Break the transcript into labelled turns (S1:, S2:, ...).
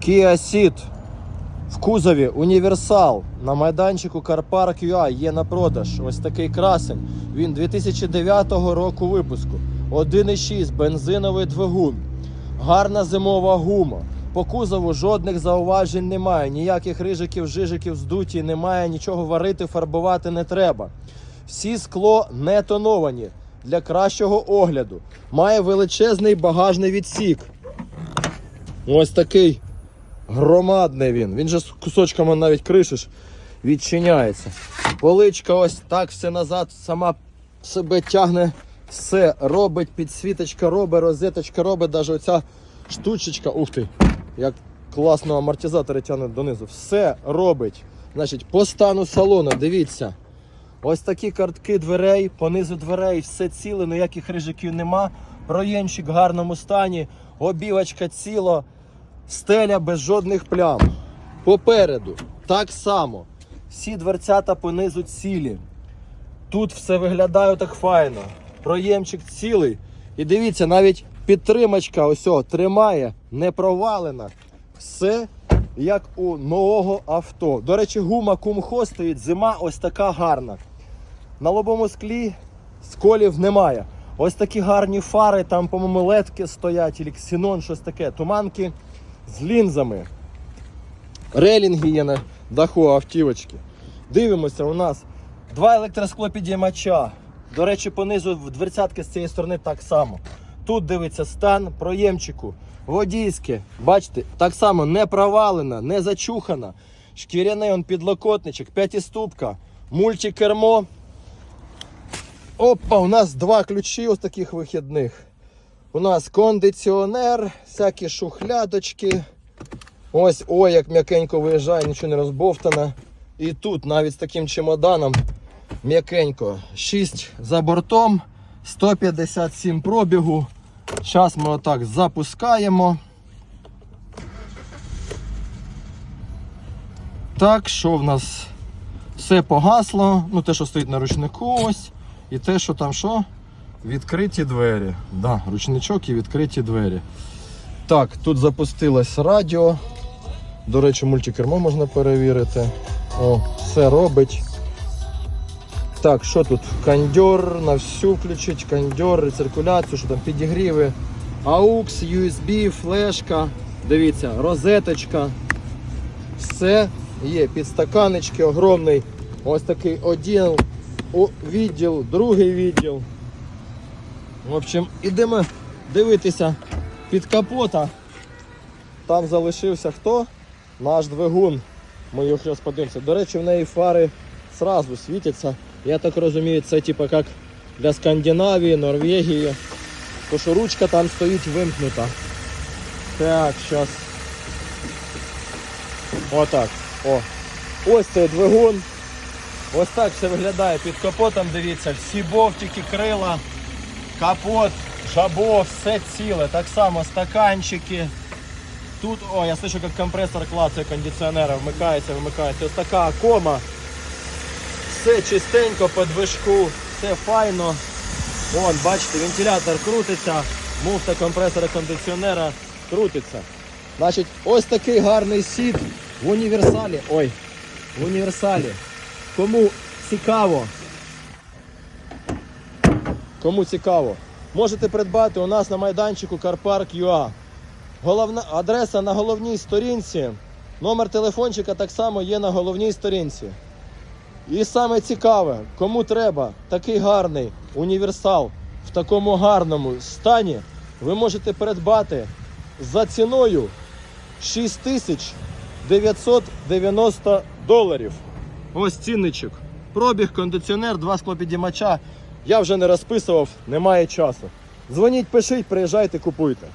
S1: Kia Ceed в кузові універсал на майданчику Carpark UA є на продаж. Ось такий красень. Він 2009 року випуску. 1,6 бензиновий двигун. Гарна зимова гума. По кузову жодних зауважень немає. Ніяких рижиків, жижиків, здуті немає, нічого варити, фарбувати не треба. Всі скло не тоновані для кращого огляду. Має величезний багажний відсік. Ось такий громадний він. Він же з кусочками навіть криші ж відчиняється. Поличка ось так все назад, сама себе тягне, все робить, підсвіточка робить, розеточка робить, навіть оця штучечка, ух ти, як класно амортизатори тягнуть донизу. Все робить. Значить, по стану салону, дивіться. Ось такі картки дверей, понизу дверей, все ціле, ніяких рижиків нема. Проємчик в гарному стані, обівочка ціла, стеля без жодних плям. Попереду так само. Всі дверцята понизу цілі. Тут все виглядає так файно. Проємчик цілий. І дивіться, навіть підтримочка ось тримає, не провалена. Все як у нового авто. До речі, гума кумхо стоїть, зима ось така гарна. На лобовому склі сколів немає. Ось такі гарні фари, там, по-моєму, ледки стоять, або ксенон, щось таке. Туманки з лінзами. Релінги є на даху автівочки. Дивимося, у нас два електросклопідіймача. До речі, понизу дверцятки з цієї сторони так само. Тут дивиться стан проємчику. Водійське, бачите, так само не провалена, не зачухана. Шкіряний он підлокотничок, п'ятиступка, мультикермо. Опа, у нас два ключі ось таких вихідних. У нас кондиціонер, всякі шухлядочки. Ось, ой, як м'якенько виїжджає, нічого не розбовтано. І тут навіть з таким чемоданом м'якенько. 6 за бортом, 157 пробігу. Зараз ми отак запускаємо. Так, що в нас все погасло. Ну, те, що стоїть на ручнику, ось. І те, що там що? Відкриті двері. Да, ручничок і відкриті двері. Так, тут запустилось радіо. До речі, мультикермо можна перевірити. О, все робить. Так, що тут? Кондьор на всю включить, кондьор, рециркуляцію, що там підігріви. AUX, USB, флешка. Дивіться, розеточка. Все є. Підстаканечки огромний. Ось такий один відділ, другий відділ. В общем, ідемо дивитися під капота. Там залишився хто? Наш двигун. Ми його зараз подивимося. До речі, в неї фари сразу світяться. Я так розумію, це типу як для Скандинавії, Норвегії. То що ручка там стоїть вимкнута. Так, зараз. Отак. О. Ось цей двигун. Ось так все виглядає під капотом, дивіться, всі бовтики, крила, капот, жабо, все ціле. Так само стаканчики. Тут, о, я слышу, як компресор клацає кондиціонера, вмикається, вимикається. Ось така кома. Все чистенько по движку, все файно. Вон, бачите, вентилятор крутиться, муфта компресора кондиціонера крутиться. Значить, ось такий гарний сіт в універсалі. Ой, в універсалі. Кому цікаво, кому цікаво, можете придбати у нас на майданчику CarPark.ua. Головна адреса на головній сторінці. Номер телефончика так само є на головній сторінці. І саме цікаве, кому треба такий гарний універсал в такому гарному стані, ви можете придбати за ціною 6990 доларів. Ось цінничок. Пробіг, кондиціонер, два склопідіймача. Я вже не розписував, немає часу. Дзвоніть, пишіть, приїжджайте, купуйте.